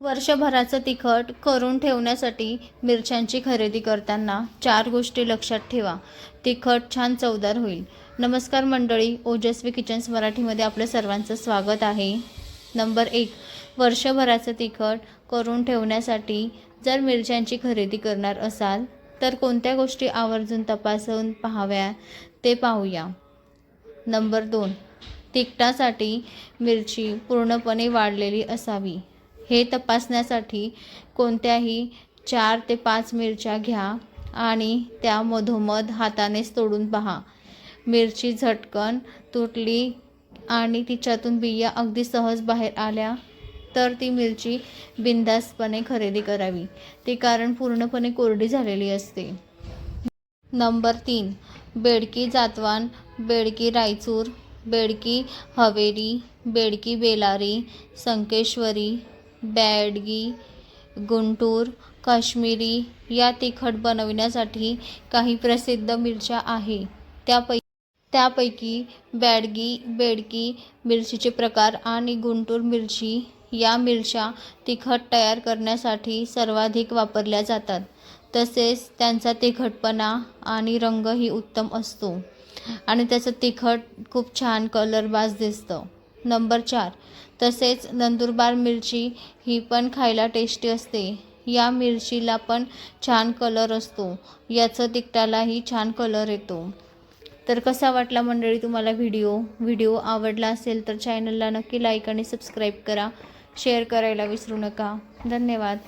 वर्षभराचं तिखट करून ठेवण्यासाठी मिरच्यांची खरेदी करताना चार गोष्टी लक्षात ठेवा. तिखट छान चवदार होईल. नमस्कार मंडळी ओजस्वी किचन्स मराठीमध्ये आपलं सर्वांचं स्वागत आहे. नंबर एक वर्षभराचं तिखट करून ठेवण्यासाठी जर मिरच्यांची खरेदी करणार असाल तर कोणत्या गोष्टी आवर्जून तपासून पाहाव्या ते पाहूया. नंबर दोन तिखटासाठी मिरची पूर्णपणे वाढलेली असावी. हे तपासण्यासाठी कोणत्याही चार ते पाच मिरच्या घ्या आणि त्या मधोमध हातानेच तोडून पहा. मिरची झटकन तुटली आणि तिच्यातून बिया अगदी सहज बाहेर आल्या तर ती मिरची बिनधास्तपणे खरेदी करावी. ती कारण पूर्णपणे कोरडी झालेली असते. नंबर तीन. बेडकी जातवान बेडकी रायचूर बेडकी हवेली बेडकी बेलारी संकेश्वरी बॅडगी गुंटूर काश्मीरी या तिखट बनविण्यासाठी काही प्रसिद्ध मिरच्या आहे. त्यापैकी त्यापैकी बॅडगी बेडकी मिरचीचे प्रकार आणि गुंटूर मिरची या मिरच्या तिखट तयार करण्यासाठी सर्वाधिक वापरल्या जातात. तसेच त्यांचा तिखटपणा आणि रंगही उत्तम असतो. आणि त्याचं तिखट खूप छान कलरबाज दिसतं. नंबर चार. तसेच नंदुरबार मिरची ही पण खायला टेस्टी असते. या मिरचीला पण छान कलर असतो. याचं तिकटालाही छान कलर येतो. तर कसा वाटला मंडळी तुम्हाला व्हिडिओ व्हिडिओ आवडला असेल तर चॅनलला नक्की लाईक आणि सबस्क्राईब करा. शेअर करायला विसरू नका. धन्यवाद.